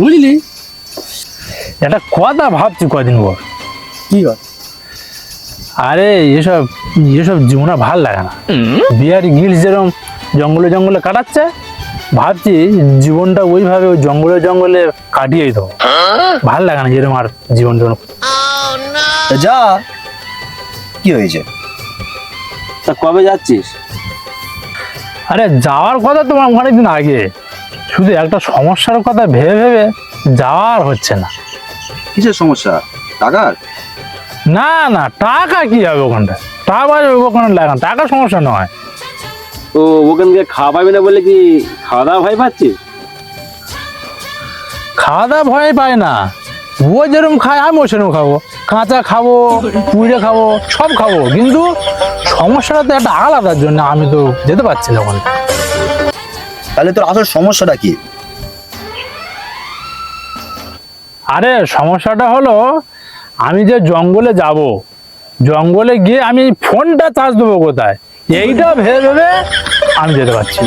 বুঝলি? একটা কথা ভাবছি কদিন পর। কি হয় আরে এসব এসব জীবনে ভালো লাগে না। বিহারি গিলস যেরকম জঙ্গলে জঙ্গলে কাটাচ্ছে ভাবছি জীবনটা ওইভাবে ওই জঙ্গলে জঙ্গলে কাটিয়েই দেবো ভালো লাগে না যেরকম আর জীবন জীবন যা কি হয়েছে? তা কবে যাচ্ছিস? আরে যাওয়ার কথা তোমার অনেকদিন আগে। শুধু একটা সমস্যার কথা ভেবে ভেবে যাওয়ার হচ্ছে না। কিসের সমস্যা? টাকার? না না টাকা কি হবে ওখানটা? টাকা ওখানে লাগে না টাকা সমস্যা নয়। তো ওখান থেকে খাওয়া পাবি না বলে কি খাওয়া দাওয়া ভয় পাচ্ছিস? খাওয়া দাওয়া ভয় পায় না। ও যেরকম খায় আমি আমিও সেরকম খাব। কাঁচা খাব পুড়ে খাব সব খাব। কিন্তু সমস্যাটা তো একটা আলাদার জন্য আমি তো যেতে পারছি না ওখানে তাহলে তোর আসল সমস্যাটা কি আরে, সমস্যাটা হলো আমি যে জঙ্গলে যাব, জঙ্গলে গিয়ে আমি ফোনটা চার্জ দেবো কোথায় এইটা ভেবে ভেবে আমি যেতে পারছি।